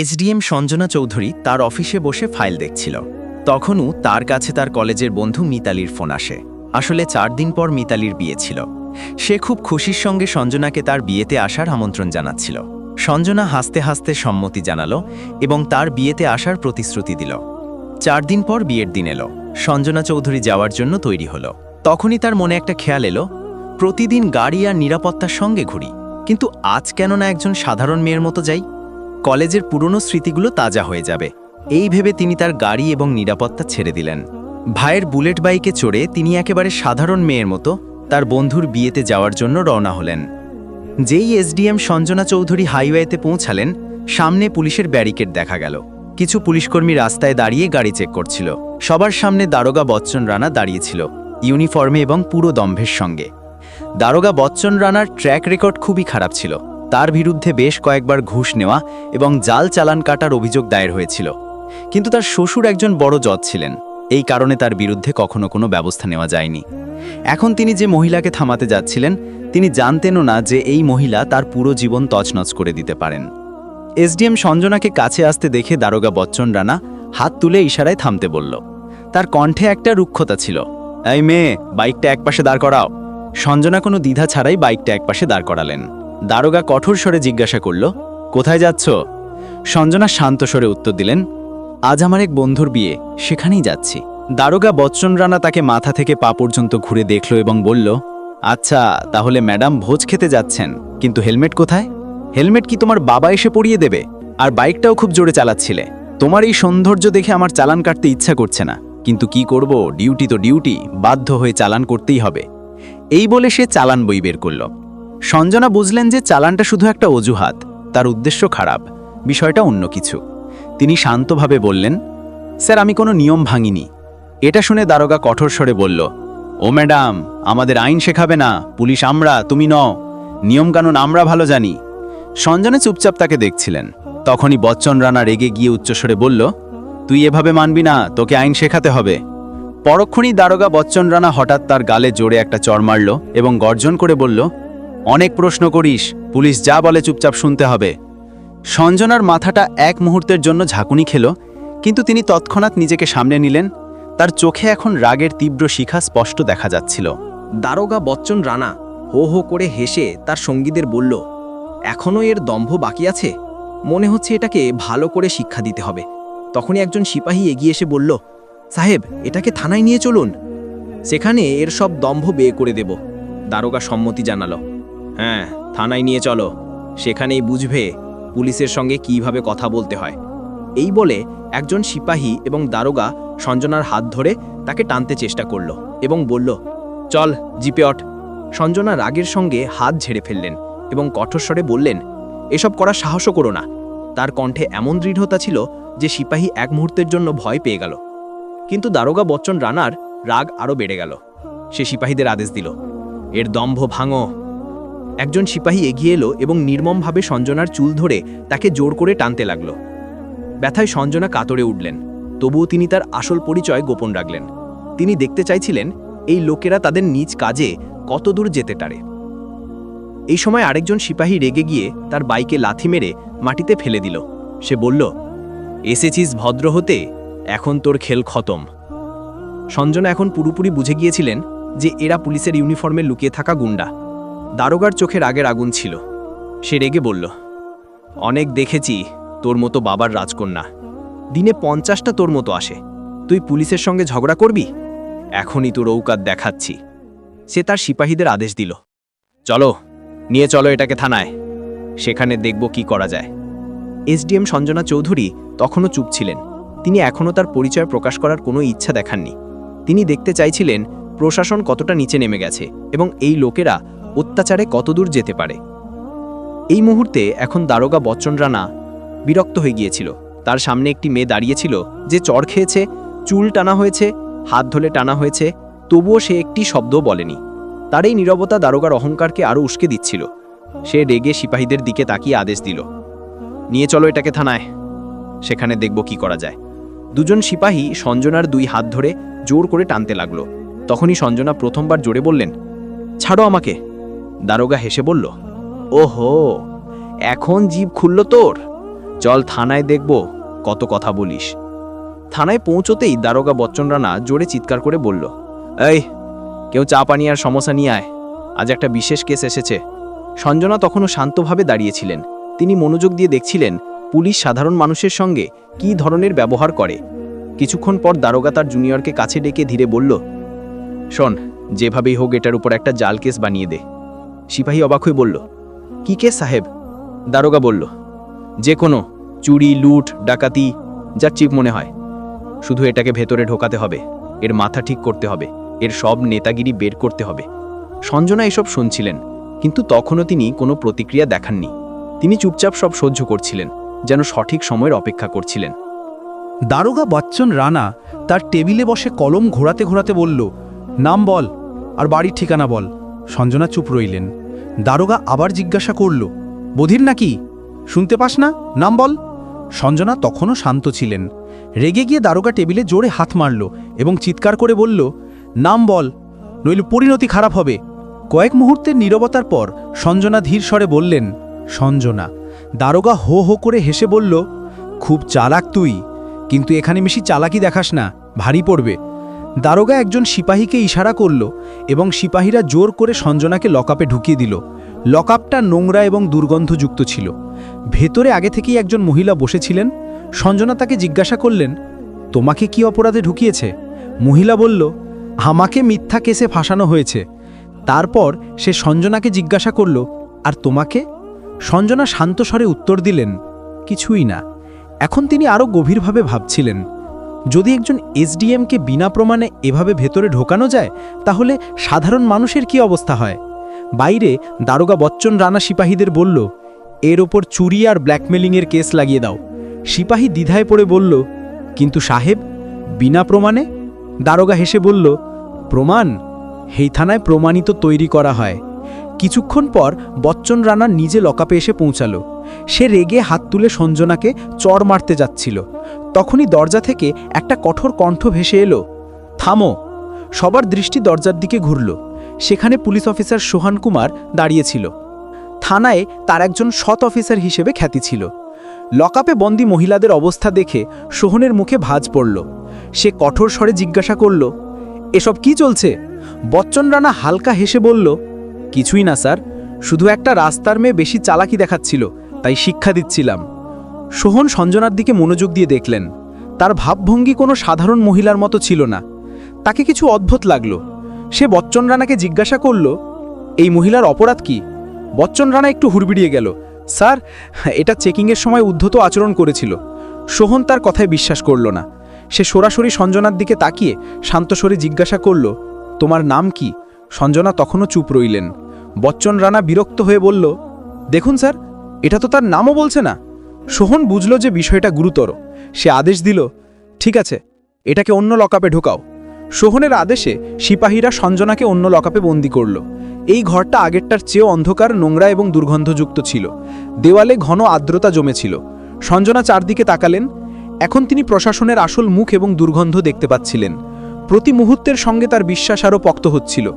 SDM Sanjana Chowdhury তার অফিসে বসে ফাইল দেখছিল। তখনও তার কাছে তার কলেজের বন্ধু মিতালির ফোন আসে। আসলে চার দিন পর মিতালির বিয়ে ছিল। সে খুব খুশির সঙ্গে সঞ্জনাকে তার বিয়েতে আসার আমন্ত্রণ জানাচ্ছিল। সঞ্জনা হাসতে হাসতে সম্মতি জানালো এবং তার বিয়েতে আসার প্রতিশ্রুতি দিল। চার দিন পর বিয়ের দিন এলো। সঞ্জনা চৌধুরী যাওয়ার জন্য তৈরি হলো। তখনই তার মনে একটা খেয়াল এলো, প্রতিদিন গাড়ি আর নিরাপত্তার সঙ্গে ঘুরি। কিন্তু আজ কেন না একজন সাধারণ মেয়ের মতো যাই কলেজের পুরনো স্মৃতিগুলো তাজা হয়ে যাবে। এই ভেবে তিনি তার গাড়ি এবং নিরাপত্তা ছেড়ে দিলেন। ভাইয়ের বুলেট বাইকে চড়ে তিনি একেবারে সাধারণ মেয়ের মতো তার বন্ধুর বিয়েতে যাওয়ার জন্য রওনা হলেন। যেই এসডিএম সঞ্জনা চৌধুরী হাইওয়েতে পৌঁছালেন, সামনে পুলিশের ব্যারিকেড দেখা গেল। কিছু পুলিশকর্মী রাস্তায় দাঁড়িয়ে গাড়ি চেক করছিল। সবার সামনে দারোগা বচ্চন রানা দাঁড়িয়েছিল, ইউনিফর্মে এবং পুরো দম্ভের সঙ্গে। দারোগা বচ্চন রানার ট্র্যাক রেকর্ড খুবই খারাপ ছিল। তার বিরুদ্ধে বেশ কয়েকবার ঘুষ নেওয়া এবং জাল চালান কাটার অভিযোগ দায়ের হয়েছিল। কিন্তু তার শ্বশুর একজন বড় জজ ছিলেন। এই কারণে তার বিরুদ্ধে কখনো কোনো ব্যবস্থা নেওয়া যায়নি। এখন তিনি যে মহিলাকে থামাতে যাচ্ছিলেন, তিনি জানতেনও না যে এই মহিলা তার পুরো জীবন তছনছ করে দিতে পারেন। এসডিএম সঞ্জনাকে কাছে আসতে দেখে দারোগা বচ্চন রানা হাত তুলে ইশারায় থামতে বলল, তার কণ্ঠে একটা রুক্ষতা ছিল। এই মেয়ে, বাইকটা একপাশে দাঁড় করাও। সঞ্জনা কোনো দ্বিধা ছাড়াই বাইকটা একপাশে দাঁড় করালেন। দারোগা কঠোর স্বরে জিজ্ঞাসা করল, কোথায় যাচ্ছ? সঞ্জনা শান্ত স্বরে উত্তর দিলেন, আজ আমার এক বন্ধুর বিয়ে, সেখানেই যাচ্ছি। দারোগা বচ্চন রানা তাকে মাথা থেকে পা পর্যন্ত ঘুরে দেখল এবং বলল আচ্ছা তাহলে ম্যাডাম ভোজ খেতে যাচ্ছেন, কিন্তু হেলমেট কোথায়? হেলমেট কি তোমার বাবা এসে পরিয়ে দেবে? আর বাইকটাও খুব জোরে চালাচ্ছিলে। তোমার এই সৌন্দর্য দেখে আমার চালান কাটতে ইচ্ছা করছে না, কিন্তু কি করব? ডিউটি তো ডিউটি, বাধ্য হয়ে চালান করতেই হবে। এই বলে সে চালান বই বের করল। সঞ্জনা বুঝলেন যে চালানটা শুধু একটা অজুহাত, তার উদ্দেশ্য খারাপ, বিষয়টা অন্য কিছু। তিনি শান্তভাবে বললেন, স্যার, আমি কোনো নিয়ম ভাঙিনি। এটা শুনে দারোগা কঠোর স্বরে বলল, ও ম্যাডাম, আমাদের আইন শেখাবে না, পুলিশ আমরা, তুমি নও। নিয়মকানুন আমরা ভালো জানি। সঞ্জনে চুপচাপ তাকে দেখছিলেন। তখনই বচ্চন রানা রেগে গিয়ে উচ্চস্বরে বলল, তুই এভাবে মানবি না, তোকে আইন শেখাতে হবে। পরক্ষণই দারোগা বচ্চন রানা হঠাৎ তার গালে জোরে একটা চড় মারল এবং গর্জন করে বলল অনেক প্রশ্ন করিস, পুলিশ যা বলে চুপচাপ শুনতে হবে। সঞ্জনার মাথাটা এক মুহূর্তের জন্য ঝাঁকুনি খেল, কিন্তু তিনি তৎক্ষণাৎ নিজেকে সামনে নিলেন। তার চোখে এখন রাগের তীব্র শিখা স্পষ্ট দেখা যাচ্ছিল। দারোগা বচ্চন রানা হো হো করে হেসে তার সঙ্গীদের বলল এখনও এর দম্ভ বাকি আছে? মনে হচ্ছে এটাকে ভালো করে শিক্ষা দিতে হবে। তখনই একজন সিপাহী এগিয়ে এসে বলল, সাহেব, এটাকে থানায় নিয়ে চলুন। সেখানে এর সব দম্ভ বেয়ে করে দেব। দারোগা সম্মতি জানালো। হ্যাঁ থানায় নিয়ে চলো। সেখানেই বুঝবে পুলিশের সঙ্গে কীভাবে কথা বলতে হয়। এই বলে একজন সিপাহী এবং দারোগা সঞ্জনার হাত ধরে তাকে টানতে চেষ্টা করল এবং বলল, চল, জিপে অট সঞ্জনা রাগের সঙ্গে হাত ঝেড়ে ফেললেন এবং কঠোরস্বরে বললেন, এসব করার সাহসও করো না। তার কণ্ঠে এমন দৃঢ়তা ছিল যে সিপাহী এক মুহূর্তের জন্য ভয় পেয়ে গেল। কিন্তু দারোগা বচ্চন রানার রাগ আরও বেড়ে গেল। সে সিপাহীদের আদেশ দিল, এর দম্ভ ভাঙো একজন সিপাহী এগিয়ে এলো এবং নির্মমভাবে সঞ্জনার চুল ধরে তাকে জোর করে টানতে লাগল। ব্যথায় সঞ্জনা কাতরে উঠলেন। তবুও তিনি তার আসল পরিচয় গোপন রাখলেন। তিনি দেখতে চাইছিলেন, এই লোকেরা তাদের নিজ কাজে কতদূর যেতে পারে। এই সময় আরেকজন সিপাহী রেগে গিয়ে তার বাইকে লাথি মেরে মাটিতে ফেলে দিল। সে বলল, এসেছিস ভদ্র হতে, এখন তোর খেল খতম। সঞ্জনা এখন পুরোপুরি বুঝে গিয়েছিলেন যে এরা পুলিশের ইউনিফর্মে লুকিয়ে থাকা গুন্ডা। দারোগার চোখে রাগের আগুন ছিল। সে রেগে বলল, অনেক দেখেছি তোর মতো বাবার রাজকন্যা। দিনে পঞ্চাশটা তোর মতো আসে। তুই পুলিশের সঙ্গে ঝগড়া করবি? এখনই তোর ঔকাত দেখাচ্ছি। সে তার সিপাহীদের আদেশ দিল, চলো, নিয়ে চলো এটাকে থানায়। সেখানে দেখব কি করা যায়। এসডিএম সঞ্জনা চৌধুরী তখনও চুপ ছিলেন। তিনি এখনও তার পরিচয় প্রকাশ করার কোনো ইচ্ছা দেখাননি। তিনি দেখতে চাইছিলেন প্রশাসন কতটা নিচে নেমে গেছে এবং এই লোকেরা অত্যাচারে কতদূর যেতে পারে? এই মুহূর্তে এখন দারোগা বচ্চন রানা বিরক্ত হয়ে গিয়েছিল। তার সামনে একটি মেয়ে দাঁড়িয়েছিল যে চড় খেয়েছে, চুল টানা হয়েছে, হাত ধরে টানা হয়েছে, তবুও সে একটি শব্দ বলেনি। তার এই নীরবতা দারোগার অহংকারকে আরও উস্কে দিচ্ছিল। সে রেগে সিপাহীদের দিকে তাকিয়ে আদেশ দিল, নিয়ে চলো এটাকে থানায়, সেখানে দেখব কি করা যায়। দুজন সিপাহী সঞ্জনার দুই হাত ধরে জোর করে টানতে লাগল। তখনই সঞ্জনা প্রথমবার জোরে বললেন, ছাড়ো আমাকে দারোগা হেসে বলল, ওহো, এখন জীব খুলল তোর? চল থানায় দেখব কত কথা বলিস। থানায় পৌঁছতেই দারোগা বচ্চন রানা জোরে চিৎকার করে বলল, এই, কেউ চা পানি আর সমস্যা নিয়ে আয়। আজ একটা বিশেষ কেস এসেছে। সঞ্জনা তখনও শান্তভাবে দাঁড়িয়েছিলেন। তিনি মনোযোগ দিয়ে দেখছিলেন পুলিশ সাধারণ মানুষের সঙ্গে কী ধরনের ব্যবহার করে। কিছুক্ষণ পর দারোগা তার জুনিয়রকে কাছে ডেকে ধীরে বলল, শোন, যেভাবেই হোক এটার উপর একটা জাল কেস বানিয়ে দে। সিপাহী অবাক হয়ে বলল, কি কে সাহেব? দারোগা বলল, যে কোনো, চুরি, লুট, ডাকাতি যার চিপ মনে হয়। শুধু এটাকে ভেতরে ঢোকাতে হবে, এর মাথা ঠিক করতে হবে, এর সব নেতাগিরি বের করতে হবে। সঞ্জনা এসব শুনছিলেন, কিন্তু তখনও তিনি কোনো প্রতিক্রিয়া দেখাননি। তিনি চুপচাপ সব সহ্য করছিলেন, যেন সঠিক সময়ের অপেক্ষা করছিলেন। দারোগা বচ্চন রানা তার টেবিলে বসে কলম ঘোরাতে ঘোরাতে বলল, নাম বল, আর বাড়ির ঠিকানা বল। সঞ্জনা চুপ রইলেন। দারোগা আবার জিজ্ঞাসা করল, বধির নাকি? শুনতে পাস না? নাম বল। সঞ্জনা তখনও শান্ত ছিলেন। রেগে গিয়ে দারোগা টেবিলে জোরে হাত মারল এবং চিৎকার করে বলল, নাম বল, নইল পরিণতি খারাপ হবে। কয়েক মুহূর্তের নীরবতার পর সঞ্জনা ধীর স্বরে বললেন, সঞ্জনা, দারোগা হো হো করে হেসে বলল, খুব চালাক তুই, কিন্তু এখানে বেশি চালাকি দেখাস না, ভারী পড়বে দারোগা একজন সিপাহীকে ইশারা করল এবং সিপাহীরা জোর করে সঞ্জনাকে লকআপে ঢুকিয়ে দিল। লকআপটা নোংরা এবং দুর্গন্ধযুক্ত ছিল। ভেতরে আগে থেকেই একজন মহিলা বসেছিলেন। সঞ্জনা তাকে জিজ্ঞাসা করলেন, তোমাকে কি অপরাধে ঢুকিয়েছে? মহিলা বলল, আমাকে মিথ্যা কেসে ফাঁসানো হয়েছে। তারপর সে সঞ্জনাকে জিজ্ঞাসা করল, আর তোমাকে? সঞ্জনা শান্ত স্বরে উত্তর দিলেন, কিছুই না। এখন তিনি আরও গভীরভাবে ভাবছিলেন। যদি একজন এসডিএমকে বিনা প্রমাণে এভাবে ভেতরে ঢোকানো যায়, তাহলে সাধারণ মানুষের কি অবস্থা হয়? বাইরে দারোগা বচ্চন রানা সিপাহীদের বলল, এর ওপর চুরি আর ব্ল্যাকমেলিংয়ের কেস লাগিয়ে দাও। সিপাহী দ্বিধায় পড়ে বলল, কিন্তু সাহেব, বিনা প্রমাণে? দারোগা হেসে বলল, প্রমাণ? হেই থানায় প্রমাণিত তৈরি করা হয়। কিছুক্ষণ পর বচ্চন রানা নিজে লকাপে এসে পৌঁছালো। সে রেগে হাত তুলে সঞ্জনাকে চড় মারতে যাচ্ছিল। তখনই দরজা থেকে একটা কঠোর কণ্ঠ ভেসে এলো, থামো। সবার দৃষ্টি দরজার দিকে ঘুরল। সেখানে পুলিশ অফিসার সোহান কুমার দাঁড়িয়েছিল থানায় তার একজন সৎ অফিসার হিসেবে খ্যাতি ছিল। লকআপে বন্দি মহিলাদের অবস্থা দেখে সোহনের মুখে ভাজ পড়ল। সে কঠোর স্বরে জিজ্ঞাসা করল, এসব কি চলছে? বচ্চন রানা হালকা হেসে বলল, কিছুই না স্যার, শুধু একটা রাস্তার মেয়ে বেশি চালাকি দেখাচ্ছিল। তাই শিক্ষা দিচ্ছিলাম। সোহন সঞ্জনার দিকে মনোযোগ দিয়ে দেখলেন, তার ভাবভঙ্গি কোনো সাধারণ মহিলার মতো ছিল না। তাকে কিছু অদ্ভুত লাগল। সে বচ্চন রানাকে জিজ্ঞাসা করল, এই মহিলার অপরাধ কি? বচ্চন রানা একটু হুড়বিড়িয়ে গেল, স্যার, এটা চেকিংয়ের সময় উদ্ধত আচরণ করেছিল। সোহন তার কথায় বিশ্বাস করল না। সে সরাসরি সঞ্জনার দিকে তাকিয়ে শান্তস্বরে জিজ্ঞাসা করল, তোমার নাম কি? সঞ্জনা তখনও চুপ রইলেন। বচ্চন রানা বিরক্ত হয়ে বলল, দেখুন স্যার এটা তো তার নামও বলছে না। সোহন বুঝল যে বিষয়টা গুরুতর। সে আদেশ দিল, ঠিক আছে, এটাকে অন্য লকআপে ঢোকাও। সোহনের আদেশে সিপাহীরা সঞ্জনাকে অন্য লকআপে বন্দি করল। এই ঘরটা আগেরটার চেয়েও অন্ধকার, নোংরা এবং দুর্গন্ধযুক্ত ছিল। দেওয়ালে ঘন আর্দ্রতা জমেছিল। সঞ্জনা চারদিকে তাকালেন। এখন তিনি প্রশাসনের আসল মুখ এবং দুর্গন্ধ দেখতে পাচ্ছিলেন। প্রতি মুহূর্তের সঙ্গে তার বিশ্বাস আরও পক্ত হচ্ছিল।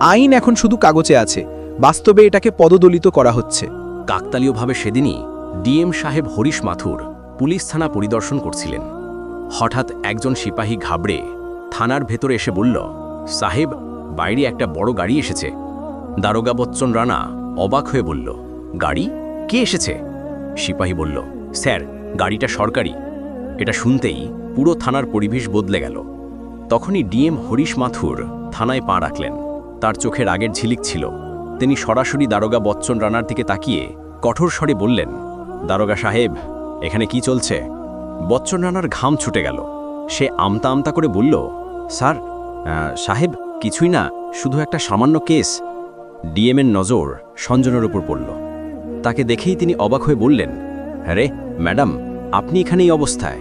আইন এখন শুধু কাগজে আছে। বাস্তবে এটাকে পদদলিত করা হচ্ছে। কাকতালীয়ভাবে সেদিনই ডিএম সাহেব হরিশ মাথুর পুলিশ থানা পরিদর্শন করছিলেন। হঠাৎ একজন সিপাহী ঘাবড়ে থানার ভেতরে এসে বলল, সাহেব, বাইরে একটা বড় গাড়ি এসেছে। দারোগা বচ্চন রানা অবাক হয়ে বলল, গাড়ি? কে এসেছে? সিপাহী বলল, স্যার, গাড়িটা সরকারি। এটা শুনতেই পুরো থানার পরিবেশ বদলে গেল। তখনই ডিএম হরিশ মাথুর থানায় পা রাখলেন। তার চোখে রাগের ঝিলিক ছিল। তিনি সরাসরি দারোগা বচ্চন রানার দিকে তাকিয়ে কঠোর স্বরে বললেন, দারোগা সাহেব, এখানে কি চলছে? বচ্চন রানার ঘাম ছুটে গেল। সে আমতা আমতা করে বলল, স্যার সাহেব, কিছুই না, শুধু একটা সামান্য কেস। ডিএমের নজর সঞ্জনের উপর পড়ল। তাকে দেখেই তিনি অবাক হয়ে বললেন, আরে, ম্যাডাম, আপনি এখানেই অবস্থায়।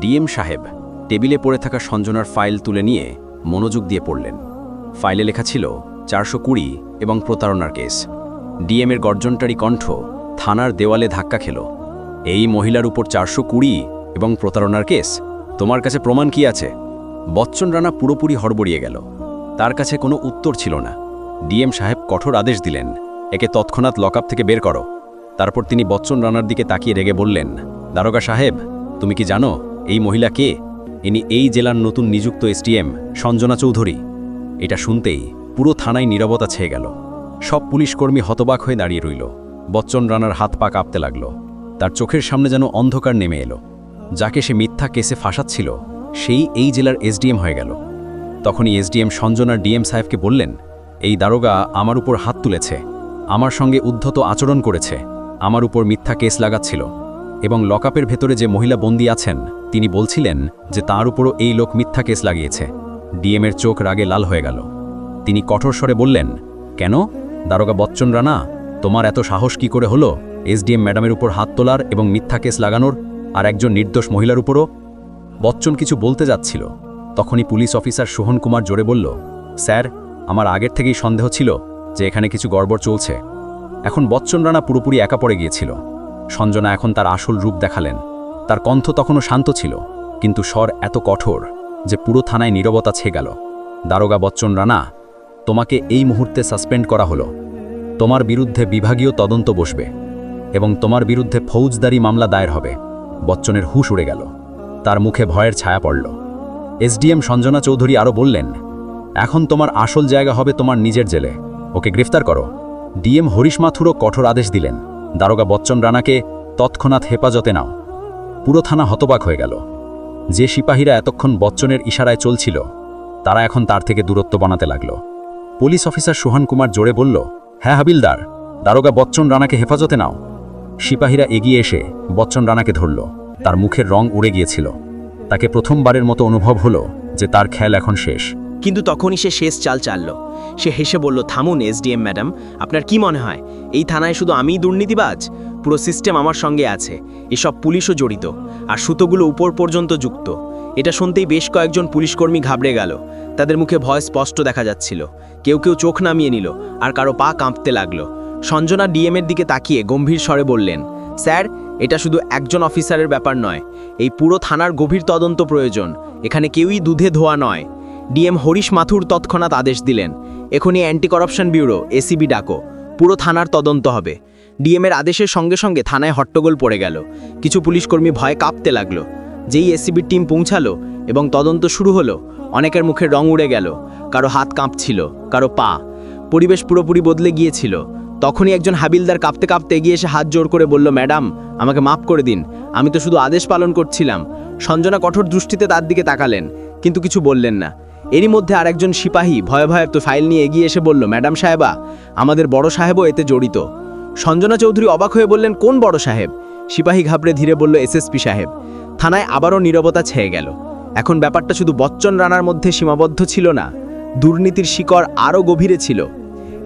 ডিএম সাহেব টেবিলে পড়ে থাকা সঞ্জনার ফাইল তুলে নিয়ে মনোযোগ দিয়ে পড়লেন। ফাইলে লেখা ছিল চারশো কুড়ি এবং প্রতারণার কেস। ডিএমের গর্জনটারি কণ্ঠ থানার দেওয়ালে ধাক্কা খেল। এই মহিলার উপর চারশো কুড়ি এবং প্রতারণার কেস? তোমার কাছে প্রমাণ কি আছে? বচ্চন রানা পুরোপুরি হড়বড়িয়ে গেল। তার কাছে কোনো উত্তর ছিল না। ডিএম সাহেব কঠোর আদেশ দিলেন। একে তৎক্ষণাৎ লকআপ থেকে বের করো। তারপর তিনি বচ্চন রানার দিকে তাকিয়ে রেগে বললেন, দারোগা সাহেব, তুমি কি জানো এই মহিলা কে? ইনি এই জেলার নতুন নিযুক্ত এসটিএম সঞ্জনা চৌধুরী। এটা শুনতেই পুরো থানায় নীরবতা ছেয়ে গেল। সব পুলিশকর্মী হতবাক হয়ে দাঁড়িয়ে রইল। বচ্চন রানার হাত পা কাঁপতে লাগল। তার চোখের সামনে যেন অন্ধকার নেমে এলো। যাকে সে মিথ্যা কেসে ফাঁসাচ্ছিল, সেই এই জেলার এসডিএম হয়ে গেল। তখনই এসডিএম সঞ্জনার ডিএম সাহেবকে বললেন, এই দারোগা আমার উপর হাত তুলেছে। আমার সঙ্গে উদ্ধত আচরণ করেছে। আমার উপর মিথ্যা কেস লাগাচ্ছিল। এবং লকআপের ভেতরে যে মহিলা বন্দী আছেন, তিনি বলছিলেন যে তার উপরও এই লোক মিথ্যা কেস লাগিয়েছে। ডিএমের চোখ রাগে লাল হয়ে গেল। তিনি কঠোর স্বরে বললেন, কেন? দারোগা বচ্চন রানা তোমার এত সাহস কি করে হলো? এসডিএম ম্যাডামের উপর হাত তোলার এবং মিথ্যা কেস লাগানোর আর একজন নির্দোষ মহিলার উপরও? বচ্চন কিছু বলতে যাচ্ছিল। তখনই পুলিশ অফিসার সোহন কুমার জোরে বলল, স্যার, আমার আগের থেকেই সন্দেহ ছিল যে এখানে কিছু গড়বড় চলছে। এখন বচ্চন রানা পুরোপুরি একা পড়ে গিয়েছিল। সঞ্জনা এখন তার আসল রূপ দেখালেন। তার কণ্ঠ তখনও শান্ত ছিল, কিন্তু স্বর এত কঠোর যে পুরো থানায় নীরবতা ছে গেল। দারোগা বচ্চন রানা তোমাকে এই মুহূর্তে সাসপেন্ড করা হলো। তোমার বিরুদ্ধে বিভাগীয় তদন্ত বসবে এবং তোমার বিরুদ্ধে ফৌজদারি মামলা দায়ের হবে। বচ্চনের হুশ উড়ে গেল। তার মুখে ভয়ের ছায়া পড়ল। এসডিএম সঞ্জনা চৌধুরী আরও বললেন, এখন তোমার আসল জায়গা হবে তোমার নিজের জেলে। ওকে গ্রেফতার করো। ডিএম হরিশ মাথুরও কঠোর আদেশ দিলেন। দারোগা বচ্চন রানাকে তৎক্ষণাৎ হেফাজতে নাও। পুরো থানা হতবাক হয়ে গেল। যে সিপাহীরা এতক্ষণ বচ্চনের ইশারায় চলছিল, তারা এখন তার থেকে দূরত্ব বানাতে লাগল। পুলিশ অফিসার সোহান কুমার জোরে বলল হ্যাঁ হাবিলদার, দারোগা বচ্চন রানাকে হেফাজতে নাও। সিপাহীরা এগিয়ে এসে বচ্চন রানাকে ধরল। তার মুখের রং উড়ে গিয়েছিল। তাকে প্রথমবারের মতো অনুভব হলো যে তার খেল এখন শেষ। কিন্তু তখনই সে শেষ চাল চালল। সে হেসে বলল, থামুন, এসডিএম ম্যাডাম, আপনার কি মনে হয়? এই থানায় শুধু আমিই দুর্নীতিবাজ? পুরো সিস্টেম আমার সঙ্গে আছে। এসব পুলিশও জড়িত। আর সুতোগুলো উপর পর্যন্ত যুক্ত। এটা শুনতেই বেশ কয়েকজন পুলিশকর্মী ঘাবড়ে গেল। তাদের মুখে ভয় স্পষ্ট দেখা যাচ্ছিল। কেউ কেউ চোখ নামিয়ে নিল আর কারও পা কাঁপতে লাগল। সঞ্জনা ডিএমের দিকে তাকিয়ে গম্ভীর স্বরে বললেন, স্যার, এটা শুধু একজন অফিসারের ব্যাপার নয়। এই পুরো থানার গভীর তদন্ত প্রয়োজন। এখানে কেউই দুধে ধোয়া নয়। ডিএম হরিশ মাথুর তৎক্ষণাৎ আদেশ দিলেন, এখনই অ্যান্টি করাপশন ব্যুরো, এসিবি ডাকো। পুরো থানার তদন্ত হবে। ডিএমের আদেশের সঙ্গে সঙ্গে থানায় হট্টগোল পড়ে গেল। কিছু পুলিশকর্মী ভয়ে কাঁপতে লাগল। যেই এসিবির টিম পৌঁছালো এবং তদন্ত শুরু হলো। অনেকের মুখে রং উড়ে গেল, কারও হাত কাঁপছিল, কারও পা। পরিবেশ পুরোপুরি বদলে গিয়েছিল। তখনই একজন হাবিলদার কাঁপতে কাঁপতে এগিয়ে এসে হাত জোর করে বলল, ম্যাডাম, আমাকে মাফ করে দিন। আমি তো শুধু আদেশ পালন করছিলাম। সঞ্জনা কঠোর দৃষ্টিতে তার দিকে তাকালেন, কিন্তু কিছু বললেন না। এরই মধ্যে আরেকজন সিপাহী ভয়ে ভয়ে তো ফাইল নিয়ে এগিয়ে এসে বলল, ম্যাডাম সাহেবা, আমাদের বড় সাহেবও এতে জড়িত। সঞ্জনা চৌধুরী অবাক হয়ে বললেন, কোন বড় সাহেব? সিপাহী ঘাবড়ে ধীরে বলল এসএসপি সাহেব। থানায় আবারও নীরবতা ছেয়ে গেল। এখন ব্যাপারটা শুধু বচ্চন রানার মধ্যে সীমাবদ্ধ ছিল না, দুর্নীতির শিকড় আরও গভীরে ছিল।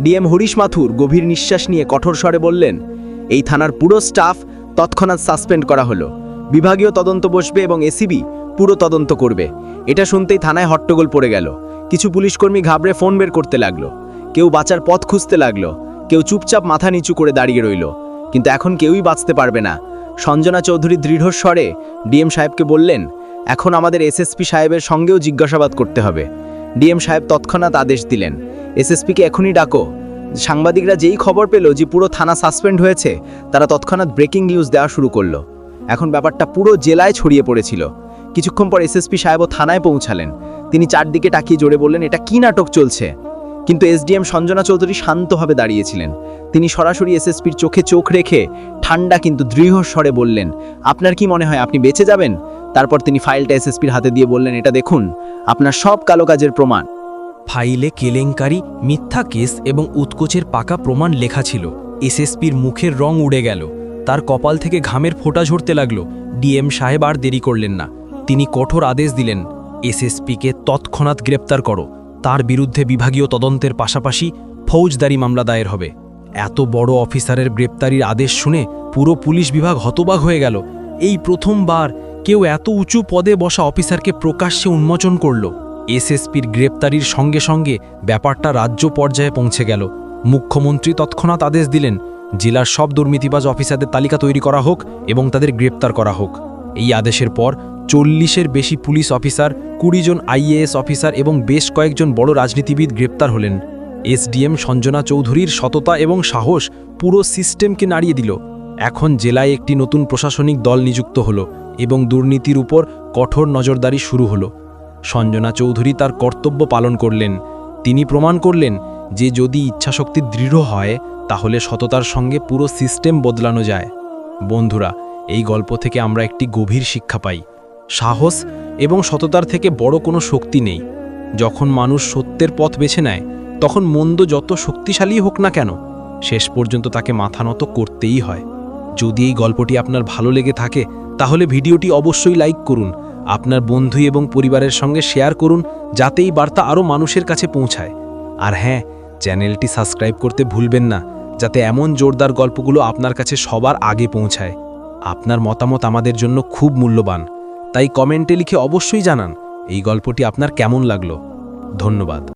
ডিএম হরিশ মাথুর গভীর নিঃশ্বাস নিয়ে কঠোর স্বরে বললেন, এই থানার পুরো স্টাফ তৎক্ষণাৎ সাসপেন্ড করা হলো। বিভাগীয় তদন্ত বসবে এবং এসিবি পুরো তদন্ত করবে। এটা শুনতেই থানায় হট্টগোল পড়ে গেল। কিছু পুলিশকর্মী ঘাবড়ে ফোন বের করতে লাগল। কেউ বাঁচার পথ খুঁজতে লাগল। কেউ চুপচাপ মাথা নিচু করে দাঁড়িয়ে রইল। কিন্তু এখন কেউই বাঁচতে পারবে না। সঞ্জনা চৌধুরী দৃঢ় স্বরে ডিএম সাহেবকে বললেন এখন আমাদের এসএসপি সাহেবের সঙ্গেও জিজ্ঞাসাবাদ করতে হবে। ডিএম সাহেব তৎক্ষণাৎ আদেশ দিলেন। এসএসপিকে এখনই ডাকো। সাংবাদিকরা যেই খবর পেল যে পুরো থানা সাসপেন্ড হয়েছে, তারা তৎক্ষণাৎ ব্রেকিং নিউজ দেওয়া শুরু করল। এখন ব্যাপারটা পুরো জেলায় ছড়িয়ে পড়েছিল। কিছুক্ষণ পর এসএসপি সাহেবও থানায় পৌঁছালেন। তিনি চারদিকে টাকিয়ে জোরে বললেন, এটা কি নাটক চলছে? কিন্তু এসডিএম সঞ্জনা চৌধুরী শান্তভাবে দাঁড়িয়েছিলেন। তিনি সরাসরি এসএসপির চোখে চোখ রেখে ঠান্ডা কিন্তু দৃঢ় স্বরে বললেন, আপনার কি মনে হয় আপনি বেঁচে যাবেন? তারপর তিনি ফাইলটা এসএসপির হাতে দিয়ে বললেন, এটা দেখুন, আপনার সব কালো কাজের প্রমাণ। ফাইলে কেলেঙ্কারি, মিথ্যা কেস এবং উৎকোচের পাকা প্রমাণ লেখা ছিল। এসএসপির মুখের রং উড়ে গেল। তার কপাল থেকে ঘামের ফোঁটা ঝরতে লাগল। ডিএম সাহেব আর দেরি করলেন না। তিনি কঠোর আদেশ দিলেন, এসএসপিকে তৎক্ষণাৎ গ্রেপ্তার করো। তার বিরুদ্ধে বিভাগীয় তদন্তের পাশাপাশি ফৌজদারি মামলা দায়ের হবে। এত বড় অফিসারের গ্রেপ্তারির আদেশ শুনে পুরো পুলিশ বিভাগ হতবাক হয়ে গেল। এই প্রথমবার কেউ এত উঁচু পদে বসা অফিসারকে প্রকাশ্যে উন্মোচন করল। এসএসপির গ্রেপ্তারির সঙ্গে সঙ্গে ব্যাপারটা রাজ্য পর্যায়ে পৌঁছে গেল। মুখ্যমন্ত্রী তৎক্ষণাৎ আদেশ দিলেন, জেলার সব দুর্নীতিবাজ অফিসারদের তালিকা তৈরি করা হোক এবং তাদের গ্রেপ্তার করা হোক। এই আদেশের পর চল্লিশের বেশি পুলিশ অফিসার, কুড়ি জন আইএএস অফিসার এবং বেশ কয়েকজন বড় রাজনীতিবিদ গ্রেপ্তার হলেন। এসডিএম সঞ্জনা চৌধুরীর সততা এবং সাহস পুরো সিস্টেমকে নাড়িয়ে দিল। এখন জেলায় একটি নতুন প্রশাসনিক দল নিযুক্ত হলো এবং দুর্নীতির উপর কঠোর নজরদারি শুরু হলো। সঞ্জনা চৌধুরী তার কর্তব্য পালন করলেন। তিনি প্রমাণ করলেন যে যদি ইচ্ছাশক্তি দৃঢ় হয়, তাহলে সততার সঙ্গে পুরো সিস্টেম বদলানো যায়। বন্ধুরা, এই গল্প থেকে আমরা একটি গভীর শিক্ষা পাই। সাহস এবং সততার থেকে বড় কোনো শক্তি নেই। যখন মানুষ সত্যের পথ বেছে নেয়, তখন মন্দ যত শক্তিশালী হোক না কেন, শেষ পর্যন্ত তাকে মাথা নত করতেই হয়। যদি এই গল্পটি আপনার ভালো লেগে থাকে, তাহলে ভিডিওটি অবশ্যই লাইক করুন, আপনার বন্ধু এবং পরিবারের সঙ্গে শেয়ার করুন, যাতে এই বার্তা আরও মানুষের কাছে পৌঁছায়। আর হ্যাঁ চ্যানেলটি সাবস্ক্রাইব করতে ভুলবেন না, যাতে এমন জোরদার গল্পগুলো আপনার কাছে সবার আগে পৌঁছায়। আপনার মতামত আমাদের জন্য খুব মূল্যবান, তাই কমেন্টে লিখে অবশ্যই জানান, এই গল্পটি আপনার কেমন লাগল? ধন্যবাদ।